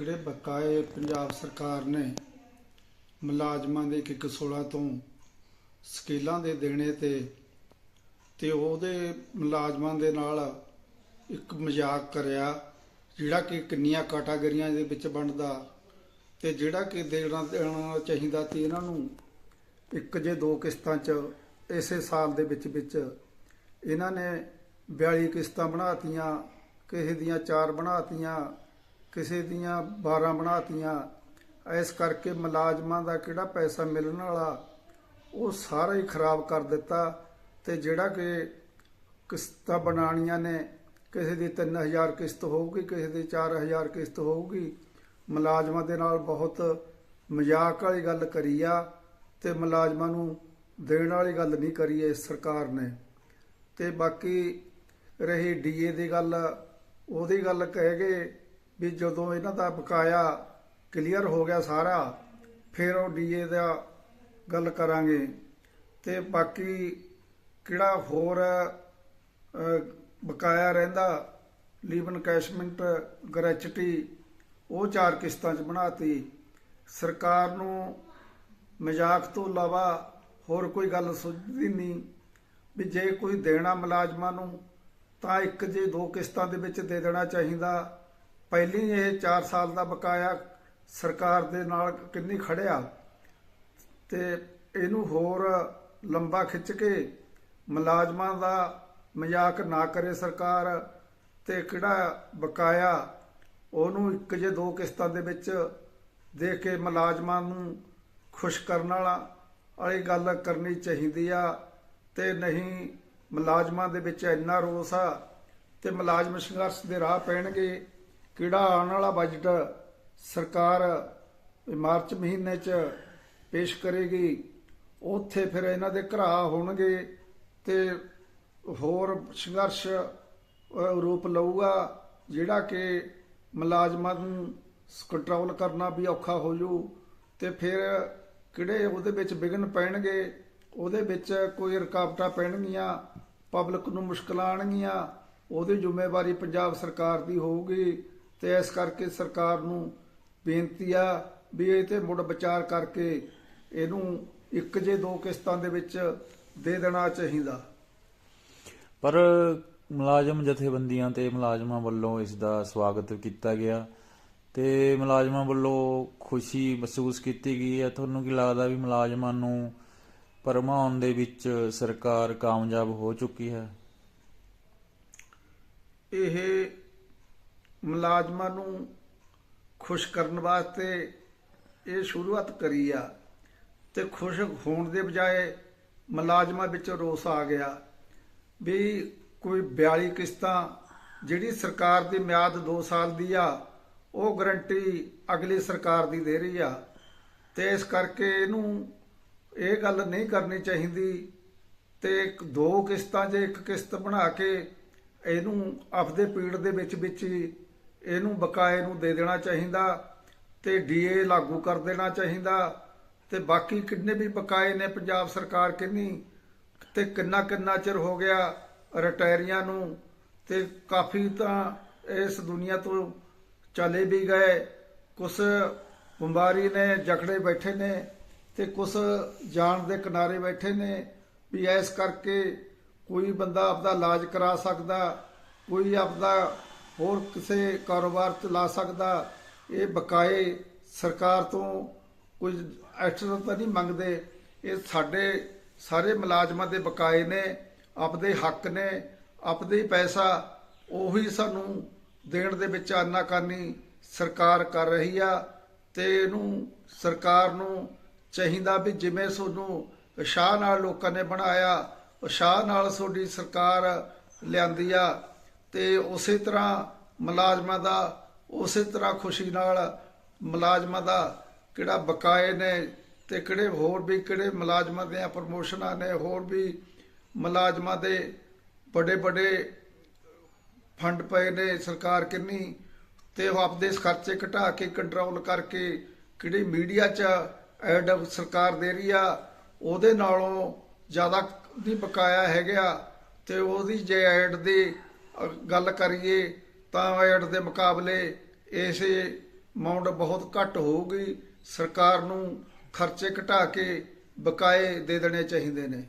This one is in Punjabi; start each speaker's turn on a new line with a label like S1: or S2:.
S1: ਜਿਹੜੇ ਬਕਾਏ ਪੰਜਾਬ ਸਰਕਾਰ ਨੇ ਮੁਲਾਜ਼ਮਾਂ ਦੇ ਇੱਕ ਇੱਕ 16 ਤੋਂ ਸਕੇਲਾਂ ਦੇ ਦੇਣੇ ਤੇ ਤੇ ਉਹਦੇ ਮੁਲਾਜ਼ਮਾਂ ਦੇ ਨਾਲ ਇੱਕ ਮਜ਼ਾਕ ਕਰਿਆ, ਜਿਹੜਾ ਕਿ ਕਿੰਨੀਆਂ ਕੈਟਾਗਰੀਆਂ ਦੇ ਵਿੱਚ ਬਣਦਾ ਤੇ ਜਿਹੜਾ ਕਿ ਦੇਣਾ ਦੇਣਾ ਚਾਹੀਦਾ ਤੇ ਇਹਨਾਂ ਨੂੰ, ਇੱਕ ਜੇ ਦੋ ਕਿਸ਼ਤਾਂ 'ਚ, ਇਸੇ ਸਾਲ ਦੇ ਵਿੱਚ ਵਿੱਚ ਇਹਨਾਂ ਨੇ 42 ਕਿਸ਼ਤਾਂ ਬਣਾਤੀਆਂ, ਕਿਸੇ ਦੀਆਂ 4 ਬਣਾਤੀਆਂ ਕਿਸੇ ਦੀਆਂ 12 ਬਣਾਤੀਆਂ। ਇਸ ਕਰਕੇ ਮੁਲਾਜ਼ਮਾਂ ਦਾ ਕਿਹੜਾ ਪੈਸਾ ਮਿਲਣ ਵਾਲਾ, ਉਹ ਸਾਰਾ ਹੀ ਖਰਾਬ ਕਰ ਦਿੱਤਾ ਤੇ ਜਿਹੜਾ ਕਿ ਕਿਸ਼ਤਾਂ ਬਣਾਉਣੀਆਂ ਨੇ, ਕਿਸੇ ਦੀ 3000 ਕਿਸ਼ਤ ਹੋਊਗੀ, ਕਿਸੇ ਦੀ 4000 ਕਿਸ਼ਤ ਹੋਊਗੀ। ਮੁਲਾਜ਼ਮਾਂ ਦੇ ਨਾਲ ਬਹੁਤ ਮਜ਼ਾਕ ਵਾਲੀ ਗੱਲ ਕਰੀ ਆ ਤੇ ਮੁਲਾਜ਼ਮਾਂ ਨੂੰ ਦੇਣ ਵਾਲੀ ਗੱਲ ਨਹੀਂ ਕਰੀ ਇਸ ਸਰਕਾਰ ਨੇ। ਤੇ ਬਾਕੀ ਰਹੀ ਡੀਏ ਦੀ ਗੱਲ, ਉਹਦੀ ਗੱਲ ਕਹਿ ਗਏ ਵੀ ਜਦੋਂ ਇਹਨਾਂ ਦਾ ਬਕਾਇਆ ਕਲੀਅਰ ਹੋ ਗਿਆ ਸਾਰਾ, ਫਿਰ ਉਹ ਡੀਏ ਦਾ ਗੱਲ ਕਰਾਂਗੇ। ਤੇ ਬਾਕੀ ਕਿਹੜਾ ਹੋਰ ਬਕਾਇਆ ਰਹਿੰਦਾ ਲੀਵਨ ਕੈਸ਼ਮੈਂਟ ਗ੍ਰੈਚੁਟੀ, ਉਹ ਚਾਰ ਕਿਸ਼ਤਾਂ 'ਚ ਬਣਾਤੀ। ਸਰਕਾਰ ਨੂੰ ਮਜ਼ਾਕ ਤੋਂ ਇਲਾਵਾ ਹੋਰ ਕੋਈ ਗੱਲ ਸੁਝਦੀ ਨਹੀਂ ਵੀ ਜੇ ਕੋਈ ਦੇਣਾ ਮੁਲਾਜ਼ਮਾਂ ਨੂੰ, ਤਾਂ ਇੱਕ ਜੇ ਦੋ ਕਿਸ਼ਤਾਂ ਦੇ ਵਿੱਚ ਦੇ ਦੇਣਾ ਚਾਹੀਦਾ ਪਹਿਲੀ ਇਹ 4 ਸਾਲ ਦਾ ਬਕਾਇਆ ਸਰਕਾਰ ਦੇ ਨਾਲ ਕਿੰਨੀ ਖੜਿਆ ਤੇ ਇਹਨੂੰ ਹੋਰ ਲੰਬਾ ਖਿੱਚ ਕੇ ਮੁਲਾਜ਼ਮਾਂ ਦਾ ਮਜ਼ਾਕ ਨਾ ਕਰੇ ਸਰਕਾਰ ਤੇ ਕਿਹੜਾ ਬਕਾਇਆ ਉਹਨੂੰ ਇੱਕ ਜੇ ਦੋ ਕਿਸ਼ਤਾਂ ਦੇ ਵਿੱਚ ਦੇ ਕੇ ਮੁਲਾਜ਼ਮਾਂ ਨੂੰ ਖੁਸ਼ ਕਰਨ ਵਾਲਾ ਵਾਲੀ ਗੱਲ ਕਰਨੀ ਚਾਹੀਦੀ ਆ ਤੇ ਨਹੀਂ ਮੁਲਾਜ਼ਮਾਂ ਦੇ ਵਿੱਚ ਇੰਨਾ ਰੋਸ ਆ ਤੇ ਮੁਲਾਜ਼ਮ ਸੰਘਰਸ਼ ਦੇ ਰਾਹ ਪੈਣਗੇ ਕਿਹੜਾ ਆਉਣ ਵਾਲਾ ਬਜਟ ਸਰਕਾਰ ਮਾਰਚ ਮਹੀਨੇ 'ਚ ਪੇਸ਼ ਕਰੇਗੀ, ਉੱਥੇ ਫਿਰ ਇਹਨਾਂ ਦੇ ਘਰਾ ਹੋਣਗੇ ਤੇ ਹੋਰ ਸੰਘਰਸ਼ ਰੂਪ ਲਊਗਾ, ਜਿਹੜਾ ਕਿ ਮੁਲਾਜ਼ਮਾਂ ਨੂੰ ਕੰਟਰੋਲ ਕਰਨਾ ਵੀ ਔਖਾ ਹੋ ਜੂ ਤੇ ਫਿਰ ਕਿਹੜੇ ਉਹਦੇ ਵਿੱਚ ਵਿਘਨ ਪੈਣਗੇ, ਉਹਦੇ ਵਿੱਚ ਕੋਈ ਰੁਕਾਵਟਾਂ ਪੈਣਗੀਆਂ ਪਬਲਿਕ ਨੂੰ ਮੁਸ਼ਕਲਾਂ ਆਣਗੀਆਂ ਉਹਦੀ ਜ਼ਿੰਮੇਵਾਰੀ ਪੰਜਾਬ ਸਰਕਾਰ ਦੀ ਹੋਊਗੀ। ਤੇ ਇਸ ਕਰਕੇ ਸਰਕਾਰ ਨੂੰ ਬੇਨਤੀ ਆ ਵੀ ਇਹ ਤੇ ਮੁੜ ਵਿਚਾਰ ਕਰਕੇ ਇਹਨੂੰ ਇੱਕ ਜੇ ਦੋ ਕਿਸ਼ਤਾਂ ਦੇ ਵਿੱਚ ਦੇ ਦੇਣਾ ਚਾਹੀਦਾ।
S2: ਪਰ ਮੁਲਾਜ਼ਮ ਜਥੇਬੰਦੀਆਂ ਤੇ ਮੁਲਾਜ਼ਮਾਂ ਵੱਲੋਂ ਇਸ ਦਾ ਸਵਾਗਤ ਕੀਤਾ ਗਿਆ ਤੇ ਮੁਲਾਜ਼ਮਾਂ ਵੱਲੋਂ ਖੁਸ਼ੀ ਮਹਿਸੂਸ ਕੀਤੀ ਗਈ ਹੈ। ਤੁਹਾਨੂੰ ਕੀ ਲੱਗਦਾ ਵੀ ਮੁਲਾਜ਼ਮਾਂ ਨੂੰ ਪਰਮਾਉਣ ਦੇ ਵਿੱਚ ਸਰਕਾਰ ਕਾਮਯਾਬ ਹੋ ਚੁੱਕੀ ਹੈ?
S1: ਇਹ ਮੁਲਾਜ਼ਮਾਂ ਨੂੰ ਖੁਸ਼ ਕਰਨ ਵਾਸਤੇ ਇਹ ਸ਼ੁਰੂਆਤ ਕਰੀ ਆ ਤੇ ਖੁਸ਼ ਹੋਣ ਦੇ ਬਜਾਏ ਮੁਲਾਜ਼ਮਾਂ ਵਿੱਚ ਰੋਸ ਆ ਗਿਆ ਵੀ ਕੋਈ 42 ਕਿਸ਼ਤਾਂ ਜਿਹੜੀ ਸਰਕਾਰ ਦੀ ਮਿਆਦ 2 ਸਾਲ ਦੀ ਆ, ਉਹ ਗਰੰਟੀ ਅਗਲੀ ਸਰਕਾਰ ਦੀ ਦੇ ਰਹੀ ਆ। ਤੇ ਇਸ ਕਰਕੇ ਇਹਨੂੰ ਇਹ ਗੱਲ ਨਹੀਂ ਕਰਨੀ ਚਾਹੀਦੀ ਤੇ ਇੱਕ ਦੋ ਕਿਸ਼ਤਾਂ ਜੇ ਇੱਕ ਕਿਸ਼ਤ ਬਣਾ ਕੇ ਇਹਨੂੰ ਆਪਦੇ ਪੀੜ ਦੇ ਵਿੱਚ ਵਿੱਚ ਹੀ ਇਹਨੂੰ ਬਕਾਏ ਨੂੰ ਦੇ ਦੇਣਾ ਚਾਹੀਦਾ ਤੇ ਡੀਏ ਲਾਗੂ ਕਰ ਦੇਣਾ ਚਾਹੀਦਾ ਤੇ ਬਾਕੀ ਕਿੰਨੇ ਵੀ ਬਕਾਏ ਨੇ ਪੰਜਾਬ ਸਰਕਾਰ ਕਿੰਨੀ ਤੇ ਕਿੰਨਾ ਕਿੰਨਾ ਚਿਰ ਹੋ ਗਿਆ ਰਿਟਾਇਰੀਆਂ ਨੂੰ ਤੇ ਕਾਫੀ ਤਾਂ ਇਸ ਦੁਨੀਆ ਤੋਂ ਚਲੇ ਵੀ ਗਏ। ਕੁਛ ਬਿਮਾਰੀ ਨੇ ਜਕੜੇ ਬੈਠੇ ਨੇ ਤੇ ਕੁਛ ਜਾਣ ਦੇ ਕਿਨਾਰੇ ਬੈਠੇ ਨੇ ਵੀ ਇਸ ਕਰਕੇ ਕੋਈ ਬੰਦਾ ਆਪਦਾ ਇਲਾਜ ਕਰਾ ਸਕਦਾ, ਕੋਈ ਆਪਦਾ ਹੋਰ ਕਿਸੇ ਕਾਰੋਬਾਰ ਚ ਲਾ ਸਕਦਾ, ਇਹ ਬਕਾਏ ਸਰਕਾਰ ਤੋਂ ਕੁਝ ਐਕਸਟਰਾ ਤਾਂ ਨਹੀਂ ਮੰਗਦੇ। ਇਹ ਸਾਡੇ ਸਾਰੇ ਮੁਲਾਜ਼ਮਾਂ ਦੇ ਬਕਾਏ ਨੇ, ਆਪਦੇ ਹੱਕ ਨੇ, ਆਪਦੇ ਪੈਸਾ, ਉਹੀ ਸਾਨੂੰ ਦੇਣ ਦੇ ਵਿੱਚ ਆਨਾਕਾਨੀ ਸਰਕਾਰ ਕਰ ਰਹੀ ਆ ਤੇ ਇਹਨੂੰ ਸਰਕਾਰ ਨੂੰ ਚਾਹੀਦਾ ਵੀ ਜਿਵੇਂ ਤੁਹਾਨੂੰ ਉਸ਼ਾਹ ਨਾਲ ਲੋਕਾਂ ਨੇ ਬਣਾਇਆ ਉਸ਼ਾਹ ਨਾਲ ਤੁਹਾਡੀ ਸਰਕਾਰ ਲਿਆਂਦੀ ਆ ਤੇ ਉਸੇ ਤਰ੍ਹਾਂ ਮੁਲਾਜ਼ਮਾਂ ਦਾ, ਉਸੇ ਤਰ੍ਹਾਂ ਖੁਸ਼ੀ ਨਾਲ ਮੁਲਾਜ਼ਮਾਂ ਦਾ ਕਿਹੜਾ ਬਕਾਏ ਨੇ ਤੇ ਕਿਹੜੇ ਹੋਰ ਵੀ ਕਿਹੜੇ ਮੁਲਾਜ਼ਮਾਂ ਦੀਆਂ ਪ੍ਰਮੋਸ਼ਨਾਂ ਨੇ, ਹੋਰ ਵੀ ਮੁਲਾਜ਼ਮਾਂ ਦੇ ਵੱਡੇ ਵੱਡੇ ਫੰਡ ਪਏ ਨੇ ਸਰਕਾਰ ਕਿੰਨੀ ਤੇ ਉਹ ਆਪਦੇ ਖਰਚੇ ਘਟਾ ਕੇ ਕੰਟਰੋਲ ਕਰਕੇ ਕਿਹੜੀ ਮੀਡੀਆ 'ਚ ਐਡ ਸਰਕਾਰ ਦੇ ਰਹੀ ਆ, ਉਹਦੇ ਨਾਲੋਂ ਜ਼ਿਆਦਾ ਦੀ ਬਕਾਇਆ ਹੈਗਾ ਤੇ ਉਹਦੀ ਜੇ ਐਡ ਦੀ ਗੱਲ ਕਰੀਏ ਤਾਂ ਐਡ ਦੇ ਮੁਕਾਬਲੇ ਇਸੇ ਅਮਾਉਂਟ ਬਹੁਤ ਘੱਟ ਹੋਊਗੀ। ਸਰਕਾਰ ਨੂੰ ਖਰਚੇ ਘਟਾ ਕੇ ਬਕਾਏ ਦੇ ਦੇਣੇ ਚਾਹੀਦੇ ਨੇ।